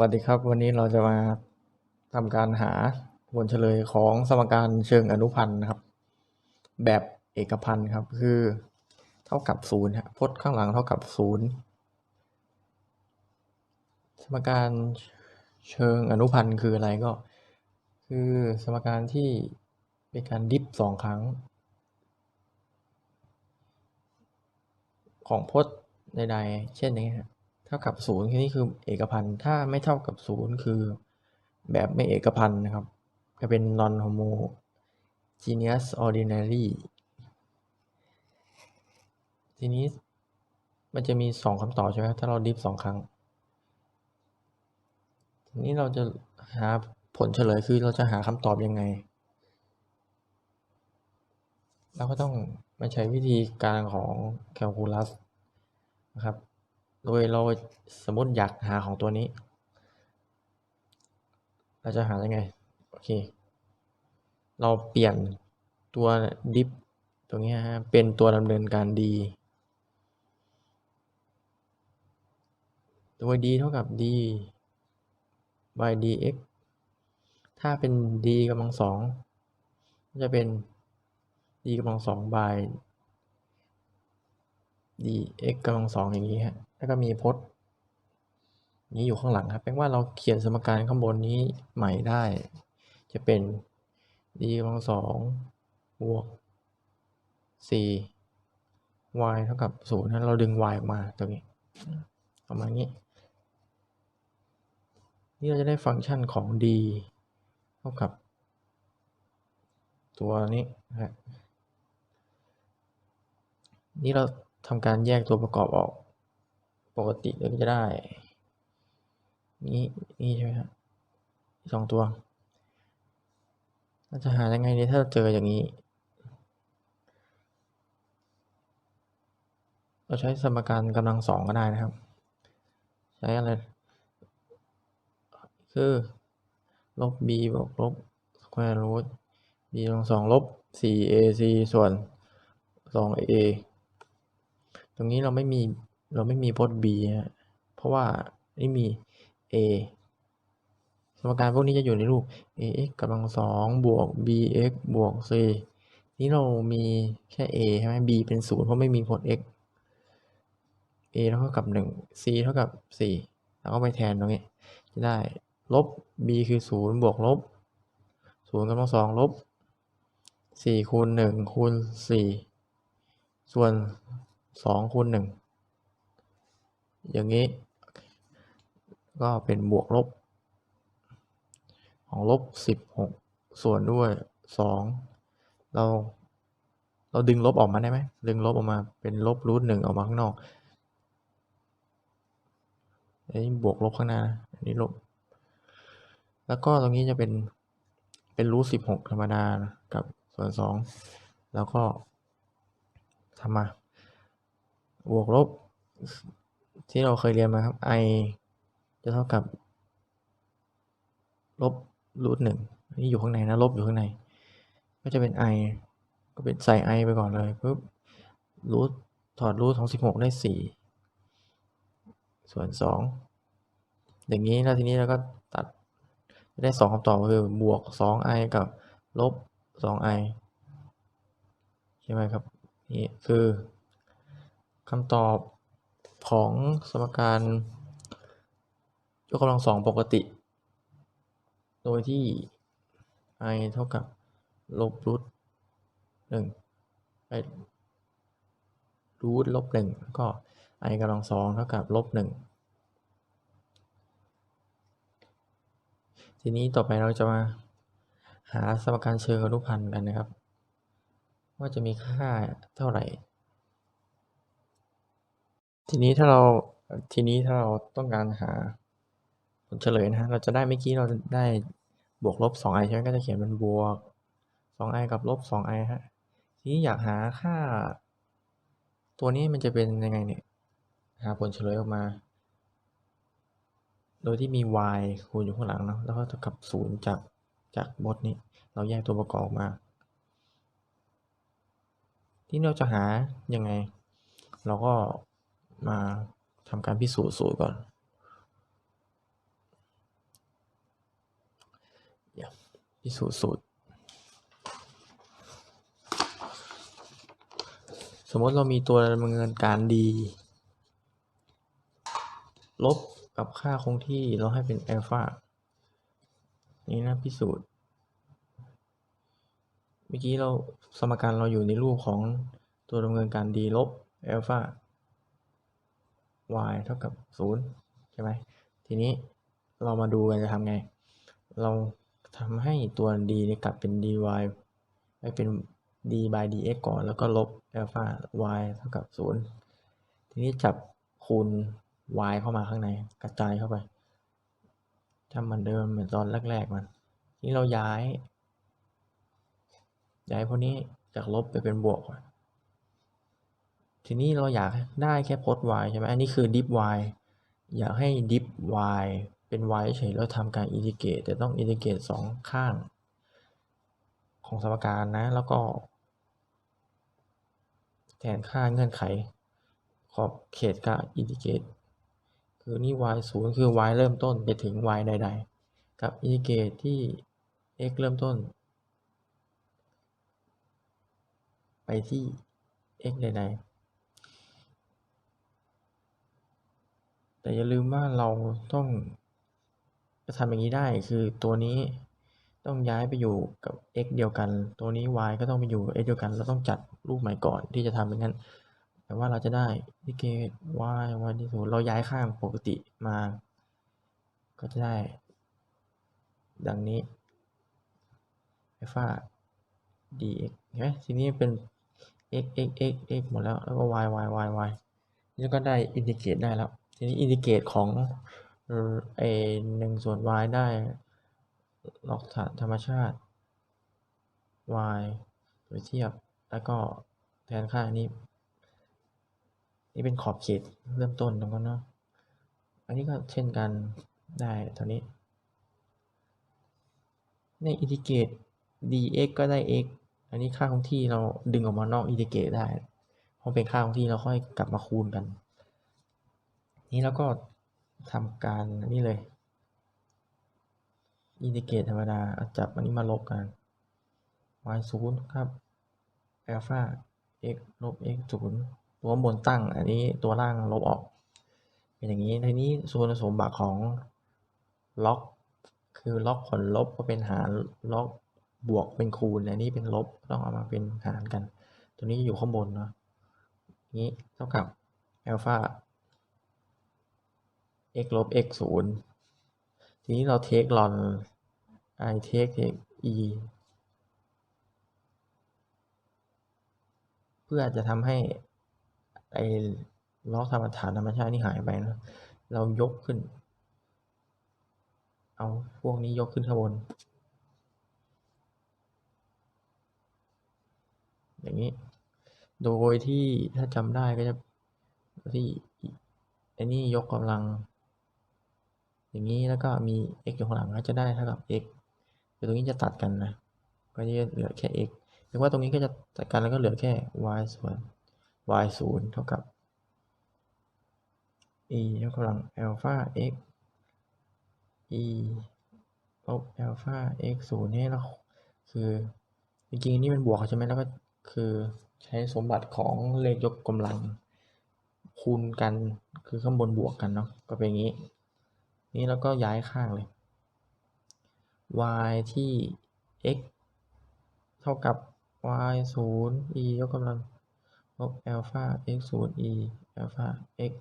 วัสดีครับ วันนี้เราจะมาทำการหาผลเฉลยของสมการเชิงอนุพันธ์นะครับ แบบเอกพันธ์ครับคือเท่ากับศูนย์ฮะพจน์ข้างหลังเท่ากับศูนย์สมการเชิงอนุพันธ์คืออะไรก็ คือสมการที่เป็นการดิฟสองครั้ง ของพจน์ใดๆ เช่นอย่างนี้ฮะเท่ากับศูนย์คือนี่คือเอกพันธ์ถ้าไม่เท่ากับศูนย์คือแบบไม่เอกพันธ์นะครับ จะเป็น non homogeneous ordinary ทีนี้มันจะมีสองคำตอบใช่ไหมถ้าเราดิฟสองครั้ง ทีนี้เราจะหาผลเฉลยคือเราจะหาคำตอบยังไง เราก็ต้องมาใช้วิธีการของแคลคูลัสนะครับ โดยเราสมมติอยากหาของตัวนี้ เราจะหายังไง โอเค เราเปลี่ยนตัวดิฟตรงนี้ฮะ เป็นตัวดำเนินการ d ตัว d เท่ากับ d by dx ถ้าเป็น d กำลังสองก็จะเป็น d กำลังสอง by dx กำลังสองอย่างนี้ฮะ แล้วก็มีพจน์ นี้อยู่ข้างหลังครับแปลว่าเราเขียนสมการข้างบนนี้ใหม่ได้ จะเป็น d กำลังสองบวก4 y เท่ากับ0นั้นเราดึง y ออกมาตรงนี้ประมาณนี้ นี่เราจะได้ฟังก์ชันของ d เท่ากับ ตัวนี้นะนี่เราทำการแยกตัวประกอบออก ปกติเราก็จะได้ นี่นี่ใช่ไหมครับสองตัวเราจะหายังไงเนี่ยถ้าเราเจออย่างนี้ เราใช้สมการกำลังสองก็ได้นะครับ ใช้อะไร คือ ลบ b บวกลบ square root b ลงสองลบ 4ac ส่วน 2a ตรงนี้เราไม่มี เราไม่มีพจน์ b ฮะเพราะว่าไม่มี a สมการพวกนี้จะอยู่ในรูป ax กำลังสองบวก bx บวก c นี้เรามีแค่ a ใช่ไหม b เป็นศูนย์เพราะไม่มีพจน์ x a เท่ากับหนึ่ง c เท่ากับสี่แล้วก็ไปแทนตรงนี้ จะได้ลบ b คือศูนย์บวกลบศูนย์กำลังสองลบสี่คูณหนึ่งคูณสี่ส่วนสองคูณหนึ่ง อย่างนี้ ก็เป็นบวกลบ ของลบสิบหกส่วนด้วยสองเรา เราดึงลบออกมาได้ไหมดึงลบออกมาเป็นลบรูทหนึ่งออกมาข้างนอกอันนี้บวกลบข้างหน้าอันนี้ลบ แล้วก็ตรงนี้จะเป็น เป็นรูทสิบหกธรรมดานะกับส่วนสอง แล้วก็ทำมา บวกลบ ที่เราเคยเรียนมาครับ i จะเท่ากับ ลบรูทหนึ่งนี่อยู่ข้างในนะลบอยู่ข้างใน ก็จะเป็น i ก็เป็นใส่ i ไปก่อนเลยปุ๊บรูทถอดรูทของสิบหกได้สี่ส่วนสองอย่างนี้แล้วทีนี้เราก็ตัดได้สองคำตอบคือบวกสอง i กับลบสอง i ใช่ไหมครับ นี่คือคำตอบ ของสมการยกกำลังสองปกติ โดยที่ i เท่ากับลบรูทหนึ่งไอ้รูทลบหนึ่งก็ i กำลังสองเท่ากับลบหนึ่งทีนี้ต่อไปเราจะมาหาสมการเชิงอนุพันธ์กันนะครับ ว่าจะมีค่าเท่าไหร่ ทีนี้ถ้าเราทีนี้ถ้าเราต้องการหาผลเฉลยนะฮะเราจะได้เมื่อกี้เราได้บวกลบ 2i ใช่ไหมก็จะเขียนเป็นบวก 2i กับลบ 2i ฮะทีนี้อยากหาค่า ตัวนี้มันจะเป็นยังไงเนี่ยหาผลเฉลยออกมา โดยที่มี y คูณอยู่ข้างหลังเนาะแล้วก็เท่ากับ 0 จากจากบทนี้ เราแยกตัวประกอบออกมาที่เราจะหายังไง เราก็ มาทำการพิสูจน์สูตรก่อนพิสูจน์สูตร สมมติเรามีตัวดำเนินการดี ลบกับค่าคงที่เราให้เป็นเอลฟานี่นะพิสูจน์เมื่อกี้เราสมการเราอยู่ในรูปของตัวดำเนินการดีลบเอลฟา y เท่ากับศูนย์ใช่ไหมทีนี้เรามาดูกันจะทำไง เราทำให้ตัว d นี่กลับเป็น dy ไปเป็น d by dx ก่อนแล้วก็ลบอัลฟา y เท่ากับศูนย์ทีนี้จับคูณ y เข้ามาข้างในกระจายเข้าไปทำเหมือนเดิมเหมือนตอนแรกๆมันทีนี้เราย้าย ย้ายพวกนี้จากลบไปเป็นบวกก่อน ทีนี้เราอยากได้แค่พจน์ y ใช่ไหมอันนี้คือ diff y อยากให้ diff y เป็น y เฉยแล้วทำการอินทิเกรตแต่ต้องอินทิเกรตสองข้าง ของสมการนะ แล้วก็แทนค่าเงื่อนไข ขอบเขตการอินทิเกรตคือนี่ y ศูนย์คือ y เริ่มต้นไปถึง y ใด ๆ กับอินทิเกรตที่ x เริ่มต้น ไปที่ x ใด ๆ แต่อย่าลืมว่าเราต้องจะทำอย่างนี้ได้คือตัวนี้ต้องย้ายไปอยู่กับ x เดียวกัน ตัวนี้ y ก็ต้องไปอยู่กับ x เดียวกัน เราต้องจัดรูปใหม่ก่อนที่จะทำอย่างนั้น แต่ว่าเราจะได้อิเกรต y y ที่ศูนย์เราย้ายข้างปกติมา ก็จะได้ ดังนี้ alpha dx เห็นไหมทีนี้เป็น x x x x หมดแล้ว แล้วก็ y y y y นี่ก็ได้อินทิเกรตได้แล้ว ทีนี้อินทิเกรตของเอหนึ่งส่วน y ได้ล็อกฐานธรรมชาติ y โดยเทียบแล้วก็แทนค่านี้ นี่เป็นขอบเขตเริ่มต้นตรงนั้นเนาะอันนี้ก็เช่นกันได้เท่านี้ ในอินทิเกรต dx ก็ได้ x อันนี้ค่าคงที่เราดึงออกมานอกอินทิเกรตได้เพราะเป็นค่าคงที่เราค่อยกลับมาคูณกัน นี้แล้วก็ทำการนี่เลยอินทิเกรตธรรมดาจับอันนี้มาลบกัน y ศูนย์ครับอัลฟา x ลบ x ศูนย์ตัวบนตั้ง อันนี้ตัวล่างลบออก เป็นอย่างนี้ ทีนี้ส่วนสมบัติของล็อก คือล็อกผลลบก็เป็นหารล็อกบวกเป็นคูณอันนี้เป็นลบต้องเอามาเป็นหารกัน ตัวนี้อยู่ข้างบนเนาะนี้เท่ากับอัลฟา x ลบ x ศูนย์ทีนี้เราเทคลอน i เทค e เพื่อจะทำให้ไอ้ล็อกธรรมฐานธรรมชาตินี่หายไปนะ เรายกขึ้น เอาพวกนี้ยกขึ้นข้างบน อย่างนี้ โดยที่ถ้าจำได้ก็จะที่อันนี้ยกกำลัง อย่างนี้แล้วก็มี x อยู่ข้างหลังก็จะได้เท่ากับ x เดี๋ยวตรงนี้จะตัดกันนะ ก็จะเหลือแค่ x หรือว่าตรงนี้ก็จะตัดกันแล้วก็เหลือแค่ y ส่วน y ศูนย์เท่ากับ e ยกกำลัง alpha x e ลบ alpha x ศูนย์นี่เราคือจริงๆนี่เป็นบวกใช่ไหมแล้วก็คือใช้สมบัติของเลขยกกำลังคูณกันคือข้างบนบวกกันเนาะก็เป็นอย่างนี้ นี่แล้วก็ย้ายข้างเลย y ที่ x เท่ากับ y ศูนย์ e ยกกำลังลบ alpha x ศูนย์ e alpha x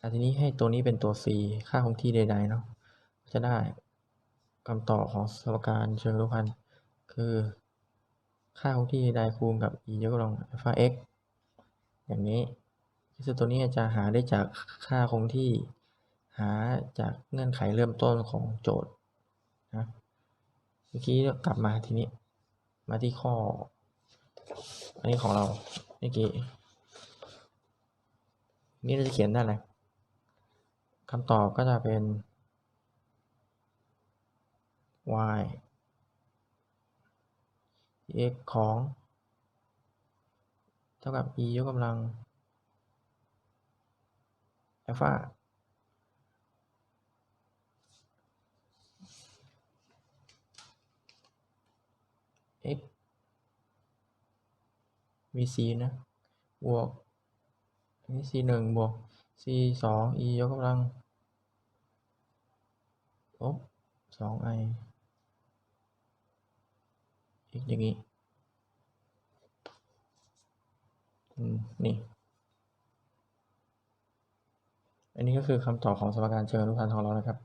อันทีนี้ให้ตัวนี้เป็นตัว c ค่าคงที่ใดๆเนาะจะได้คำตอบของสมการเชิงรูปพันธ์คือค่าคงที่ใดคูณกับ e ยกกำลัง alpha x อย่างนี้คือตัวนี้จะหาได้จากค่าคงที่ หาจากเงื่อนไขเริ่มต้นของโจทย์นะเมื่อกี้กลับมาทีนี้ มาที่ข้อ อันนี้ของเราเมื่อกี้นี่เราจะเขียนได้เลยคำตอบก็จะเป็น y x ของ เท่ากับ e ยกกำลังอัลฟา มี c นะ บวก อันนี้ c หนึ่งบวก c สอง e ยกกำลังลบสอง i อีกอย่างนี้อืมนี่ อันนี้ก็คือคำตอบของสมการเชิงอนุพันธ์ของเรานะครับ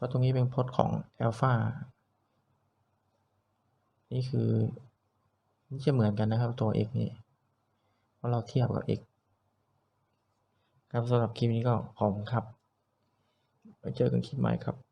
เพราะตรงนี้เป็นพจน์ของอัลฟานี่คือนี่จะเหมือนกันนะครับตัว x นี่เพราะเราเทียบกับ x ครับสำหรับคลิปนี้ก็ขอบคุณครับไว้เจอกันคลิปใหม่ครับ